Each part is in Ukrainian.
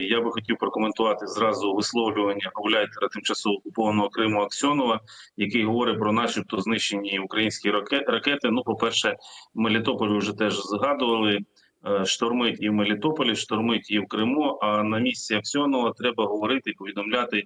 Я би хотів прокоментувати зразу висловлювання гауляйтера тимчасово окупованого Криму Аксьонова, який говорить про, начебто, знищені українські раке- ракети. Ну, по-перше, Мелітополь вже теж згадували. е, Штормить і в Мелітополі, штормить і в Криму. А на місці Аксьонова треба говорити і повідомляти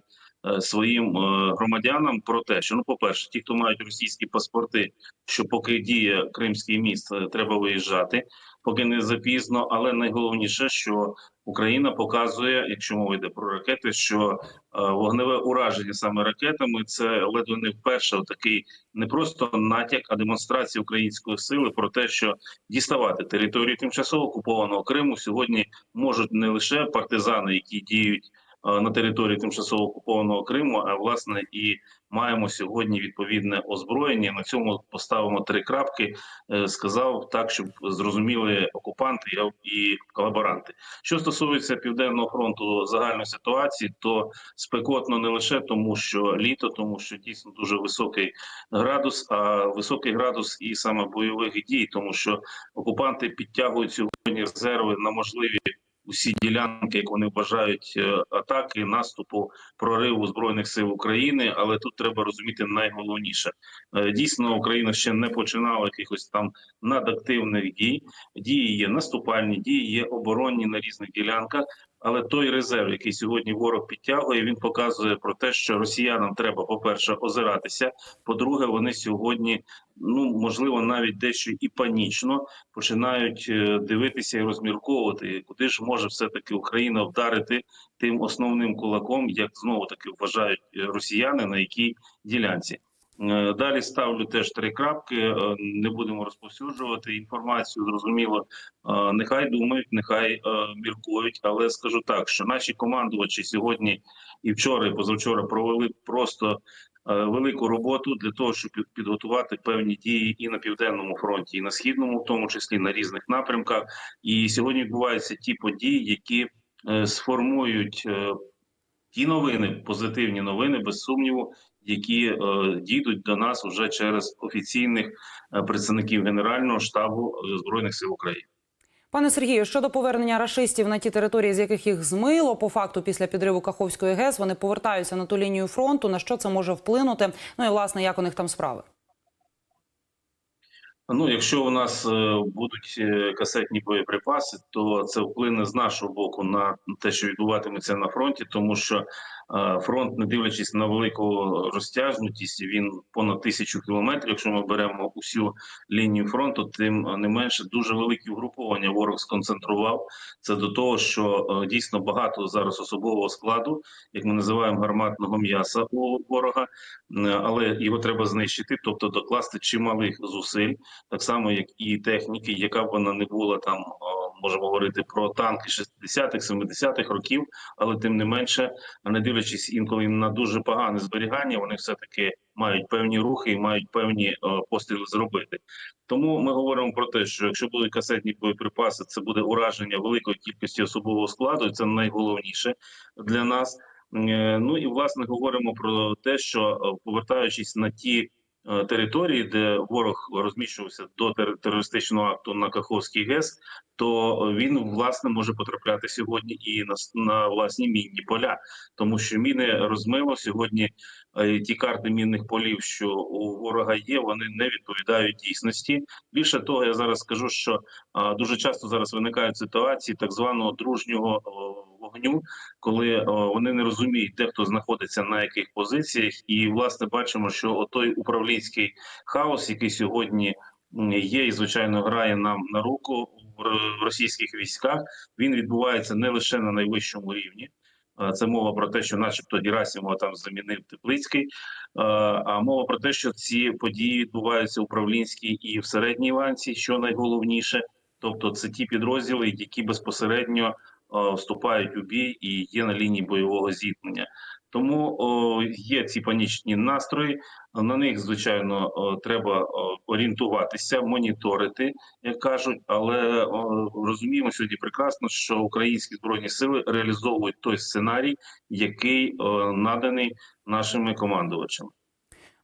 своїм е, громадянам про те, що ну, по-перше, ті, хто мають російські паспорти, що поки діє Кримський міст, е, треба виїжджати, поки не запізно. Але найголовніше, що Україна показує, якщо мова йде про ракети, що е, вогневе ураження саме ракетами це ледве не вперше такий не просто натяк, а демонстрація української сили про те, що діставати територію тимчасово окупованого Криму сьогодні можуть не лише партизани, які діють е, на території тимчасово окупованого Криму, а власне і маємо сьогодні відповідне озброєння. На цьому поставимо три крапки. Е, Сказав так, щоб зрозуміли окупанти і колаборанти. Що стосується південного фронту загальної ситуації, то спекотно не лише тому, що літо, тому що дійсно дуже високий градус, а високий градус і саме бойових дій, тому що окупанти підтягують сьогодні резерви на можливі. Усі ділянки, як вони вважають, е, атаки, наступу, прориву збройних сил України, але тут треба розуміти найголовніше. Е, Дійсно, Україна ще не починала якихось там надактивних дій. Дії є наступальні, дії є оборонні на різних ділянках. Але той резерв, який сьогодні ворог підтягує, він показує про те, що росіянам треба, по-перше, озиратися. По-друге, вони сьогодні, ну можливо, навіть дещо і панічно починають е, дивитися і розмірковувати, куди ж може все таки Україна вдарити тим основним кулаком, як знову таки вважають е, росіяни, на якій ділянці. Е, Далі ставлю теж три крапки. е, Не будемо розповсюджувати інформацію. Зрозуміло, е, нехай думають, нехай міркують. Але скажу так, що наші командувачі сьогодні і вчора, і позавчора провели просто велику роботу для того, щоб підготувати певні дії і на південному фронті, і на східному, в тому числі на різних напрямках. І сьогодні відбуваються ті події, які сформують. Ті новини, позитивні новини, без сумніву, які е, дійдуть до нас вже через офіційних е, представників Генерального штабу е, збройних сил України. Пане Сергію, щодо повернення рашистів на ті території, з яких їх змило, по факту після підриву Каховської ГЕС, вони повертаються на ту лінію фронту. На що це може вплинути? Ну і власне, як у них там справи? Ну, якщо у нас е, будуть е, касетні боєприпаси, то це вплине з нашого боку на те, що відбуватиметься на фронті, тому що е, фронт, не дивлячись на велику розтягнутість, він понад тисячу кілометрів. Якщо ми беремо усю лінію фронту, тим не менше дуже великі угруповання ворог сконцентрував. Це до того, що дійсно багато зараз особового складу, як ми називаємо гарматного м'яса у ворога, але його треба знищити, тобто докласти чималих зусиль так само як і техніки, яка б вона не була там, можемо говорити про танки 60-х, 70-х років, але тим не менше, не дивлячись інколи на дуже погане зберігання, вони все таки мають певні рухи і мають певні постріли зробити. Тому ми говоримо про те, що якщо будуть касетні боєприпаси, це буде ураження великої кількості особового складу, і це найголовніше для нас. Е, Ну і власне говоримо про те, що повертаючись на ті території, де ворог розміщувався до тер- терористичного акту на Каховський ГЕС, то е, він власне може потрапляти сьогодні і на, на власні мінні поля, тому що міни розмило сьогодні. е, Ті карти мінних полів, що у ворога є, вони не відповідають дійсності. Більше того, я зараз скажу, що дуже часто зараз виникають ситуації так званого дружнього вогню, коли о, вони не розуміють, де хто знаходиться на яких позиціях, і власне бачимо, що той управлінський хаос, який сьогодні є, і звичайно грає нам на руку в російських військах. Він відбувається не лише на найвищому рівні. Е, Це мова про те, що, начебто, Герасимова там замінив Теплицький. Е, А мова про те, що ці події відбуваються управлінській і в середній ланці, що найголовніше, тобто це ті підрозділи, які безпосередньо е, вступають у бій і є на лінії бойового зіткнення. Тому о, є ці панічні настрої. На них звичайно о, треба орієнтуватися, моніторити, як кажуть. Але о, розуміємо сьогодні прекрасно, що українські збройні сили реалізовують той сценарій, який о, наданий нашими командувачами.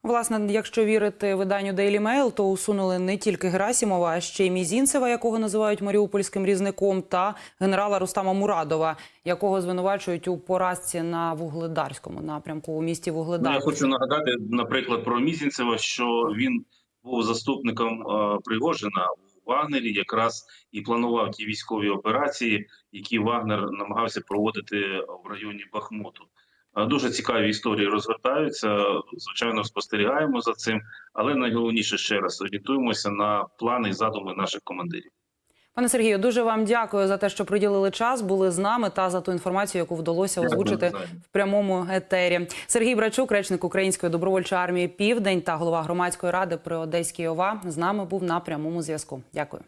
Власне, якщо вірити виданню Daily Mail, то усунули не тільки Герасімова, а ще й Мізінцева, якого називають маріупольським різником, та генерала Рустама Мурадова, якого звинувачують у поразці на вугледарському напрямку у місті Ну, Вугледар. я хочу нагадати, наприклад, про Мізінцева, що він був заступником е, Пригожина у Вагнері, якраз і планував ті військові операції, які Вагнер намагався проводити в районі Бахмуту. Е, Дуже цікаві історії розгортаються. Звичайно, спостерігаємо за цим, але найголовніше ще раз орієнтуємося на плани і задуми наших командирів. Пане Сергію, дуже вам дякую за те, що приділили час, були з нами та за ту інформацію, яку вдалося озвучити в прямому етері. Сергій Брачук, речник Української добровольчої армії Південь та голова громадської ради при Одеській ОВА, з нами був на прямому зв'язку. Дякую.